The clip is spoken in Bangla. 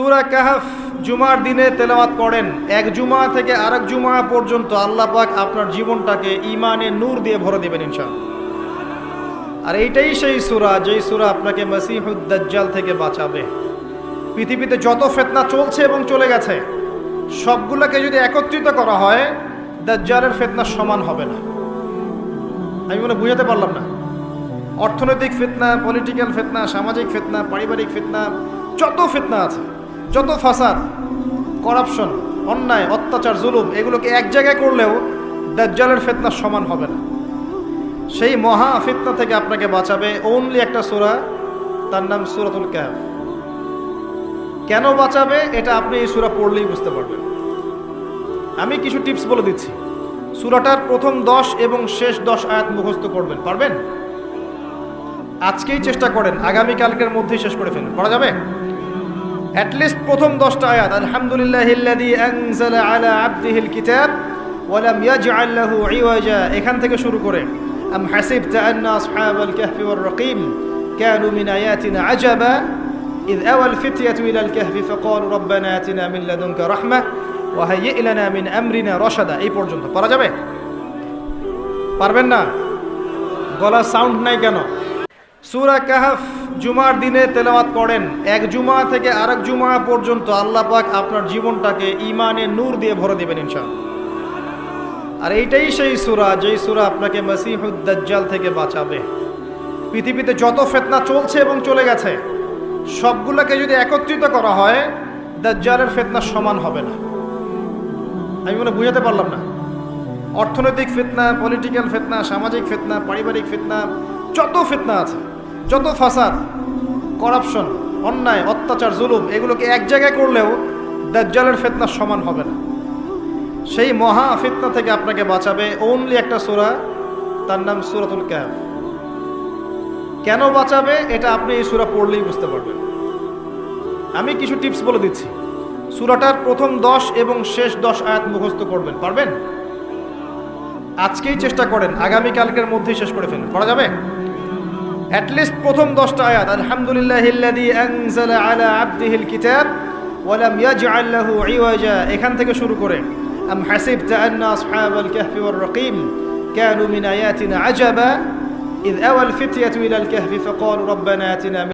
সুরা কাহাফ জুমার দিনে তেলাওয়াত করেন। এক জুমা থেকে আরেক জুমা পর্যন্ত আল্লাহ পাক আপনার জীবনটাকে ইমানে নূর দিয়ে ভরে দেবেন ইনশাআল্লাহ। আর এইটাই সেই সুরা, যেই সুরা আপনাকে মসিহুদ্দাজ্জাল থেকে বাঁচাবে। পৃথিবীতে যত ফেতনা চলছে এবং চলে গেছে, সবগুলোকে যদি একত্রিত করা হয়, দাজ্জালের ফেতনা সমান হবে না। আমি মনে বুঝাতে পারলাম না। অর্থনৈতিক ফেতনা পলিটিক্যাল ফেতনা, সামাজিক ফেতনা, পারিবারিক ফেতনা, যত ফেতনা আছে যত ফাসাদ, করাপশন, অন্যায়, অত্যাচার, জুলুম, এগুলোকে এক জায়গায় করলেও দাজ্জালের ফিতনা সমান হবে না। সেই মহা ফিতনা থেকে আপনাকে বাঁচাবে ওনলি একটা সূরা, তার নাম সূরাতুল কাহফ। কেন বাঁচাবে এটা আপনি এই সুরা পড়লেই বুঝতে পারবেন। আমি কিছু টিপস বলে দিচ্ছি। সুরাটার প্রথম দশ এবং শেষ দশ আয়াত মুখস্থ করবেন, পারবেন? আজকেই চেষ্টা করেন আগামী কালকের মধ্যেই শেষ করে ফেলুন করা যাবে? অ্যাটলিস্ট প্রথম দশটা আয়াত আলহামদুলিল্লাহ আনজালা আলা আবদিহিল কিতাব ওয়ালাম ইয়াজআল লাহু ইওয়াজা এখান থেকে শুরু করে আম হাসিবতা আন্না আসহাবাল কাহফি ওয়ার রাকিম কানু মিন আয়াতিনা আজাবা إذ أوى الفتية إلى الكهف فقالوا ربنا آتنا من لدنك رحمة وهيئ لنا من أمرنا رشدا এই পর্যন্ত পারা যাবে পারবেন না গলা সাউন্ড নাই কেন সুরা কাহাফ জুমার দিনে তেলাওয়াত করেন। এক জুমা থেকে আরেক জুমা পর্যন্ত আল্লাহ পাক আপনার জীবনটাকে ইমানে নূর দিয়ে ভরে দেবেন ইনশাআল্লাহ। আর এইটাই সেই সুরা, যেই সুরা আপনাকে মসিহুদ্দাজ্জাল থেকে বাঁচাবে। পৃথিবীতে যত ফেতনা চলছে এবং চলে গেছে, সবগুলোকে যদি একত্রিত করা হয়, দাজ্জালের ফেতনা সমান হবে না। আমি মনে বুঝাতে পারলাম না। অর্থনৈতিক ফেতনা পলিটিক্যাল ফেতনা, সামাজিক ফেতনা, পারিবারিক ফেতনা, যত ফেতনা আছে যত ফাসাদ, করাপশন, অন্যায়, অত্যাচার, জুলুম, এগুলোকে এক জায়গায় করলেও দাজ্জালের ফিতনা সমান হবে না। সেই মহা ফিতনা থেকে আপনাকে বাঁচাবে ওনলি একটা সূরা, তার নাম সুরাতুল কাহফ। কেন বাঁচাবে এটা আপনি এই সুরা পড়লেই বুঝতে পারবেন। আমি কিছু টিপস বলে দিচ্ছি। সুরাটার প্রথম দশ এবং শেষ দশ আয়াত মুখস্থ করবেন, পারবেন? আজকেই চেষ্টা করেন, আগামীকালকের মধ্যেই শেষ করে ফেলুন। করা যাবে? অ্যাটলিস্ট প্রথম দশটা আয়াত আলহামদুলিল্লাহ আনজালা আলা আবদিহিল কিতাব ওয়ালাম ইয়াজআল লাহু ইওয়াজা এখান থেকে শুরু করে আম হাসিবতা আন্না আসহাবাল কাহফি ওয়ার রাকিম কানু মিন আয়াতিনা আজাবা إذ أوى الفتية إلى الكهف فقالوا ربنا آتنا من